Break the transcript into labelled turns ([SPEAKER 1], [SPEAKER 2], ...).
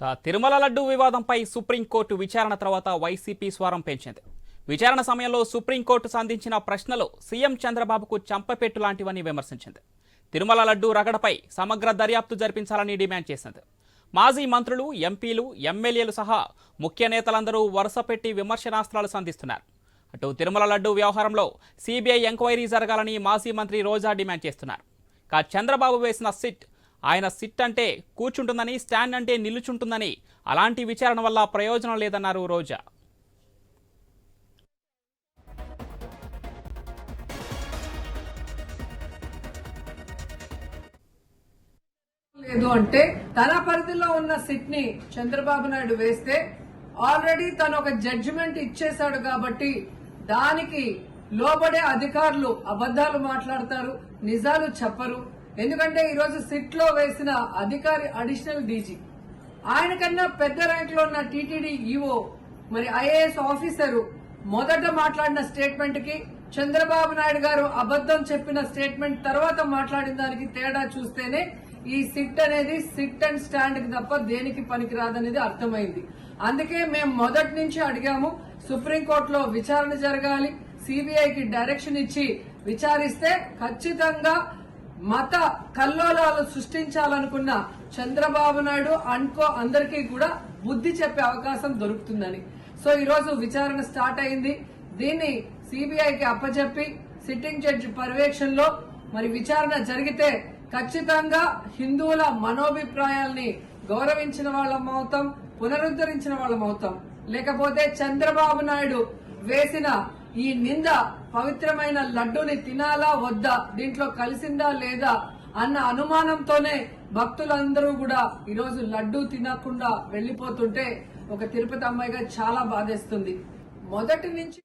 [SPEAKER 1] ఇక తిరుమల లడ్డు వివాదంపై సుప్రీంకోర్టు విచారణ తర్వాత వైసీపీ స్వరం పెంచింది. విచారణ సమయంలో సుప్రీంకోర్టు సంధించిన ప్రశ్నలు సీఎం చంద్రబాబుకు చంపపెట్టు లాంటివని విమర్శించింది. తిరుమల లడ్డు రగడపై సమగ్ర దర్యాప్తు జరిపించాలని డిమాండ్ చేసింది. మాజీ మంత్రులు ఎంపీలు ఎమ్మెల్యేలు సహా ముఖ్య నేతలందరూ వరుసపెట్టి విమర్శనాస్త్రాలు సంధిస్తున్నారు. అటు తిరుమల లడ్డు వ్యవహారంలో సిబిఐ ఎంక్వైరీ జరగాలని మాజీ మంత్రి రోజా డిమాండ్ చేస్తున్నారు. కా చంద్రబాబు వేసిన సిట్ ఆయన సిట్ అంటే కూర్చుంటుందని స్టాండ్ అంటే నిలుచుంటుందని అలాంటి విచారణ వల్ల ప్రయోజనం లేదన్నారు రోజా.
[SPEAKER 2] లేదు అంటే తన పరిధిలో ఉన్న సిట్ని చంద్రబాబు నాయుడు వేస్తే ఆల్రెడీ తను ఒక జడ్జిమెంట్ ఇచ్చేశాడు కాబట్టి దానికి లోబడే అధికారులు అబద్దాలు మాట్లాడతారు నిజాలు చెప్పరు. ఎందుకంటే ఈరోజు సిట్లో వేసిన అధికారి అడిషనల్ డీజీ. ఆయన కన్నా పెద్ద ర్యాంక్లో ఉన్న టీటీడీ ఈఓ మరి ఐఏఎస్ ఆఫీసరు మొదట మాట్లాడిన స్టేట్మెంట్కి చంద్రబాబు నాయుడు గారు అబద్దం చెప్పిన స్టేట్మెంట్ తర్వాత మాట్లాడిన దానికి తేడా చూస్తేనే ఈ సిట్ అనేది సిట్ అండ్ స్టాండ్కి తప్ప దేనికి పనికిరాదనేది అర్థమైంది. అందుకే మేము మొదటి నుంచి అడిగాము సుప్రీంకోర్టులో విచారణ జరగాలి సిబిఐకి డైరెక్షన్ ఇచ్చి విచారిస్తే ఖచ్చితంగా మత కల్లోలాలు సృష్టించాలనుకున్న చంద్రబాబు నాయుడు అనుకో అందరికీ కూడా బుద్ధి చెప్పే అవకాశం దొరుకుతుందని. సో ఈ రోజు విచారణ స్టార్ట్ అయింది. దీన్ని సిబిఐకి అప్పచెప్పి సిట్టింగ్ జడ్జి పర్యవేక్షణలో మరి విచారణ జరిగితే ఖచ్చితంగా హిందువుల మనోభిప్రాయాల్ని గౌరవించిన వాళ్ళం అవుతాం పునరుద్ధరించిన వాళ్ళం అవుతాం. లేకపోతే చంద్రబాబు నాయుడు వేసిన ఈ నింద పవిత్రమైన లడ్డూని తినాలా వద్దా? దీంట్లో కలిసిందా లేదా? అన్న అనుమానంతోనే భక్తులందరూ కూడా ఈరోజు లడ్డూ తినకుండా వెళ్ళిపోతుంటే ఒక తిరుపతి అమ్మాయిగా చాలా బాధేస్తుంది. మొదటి నుంచి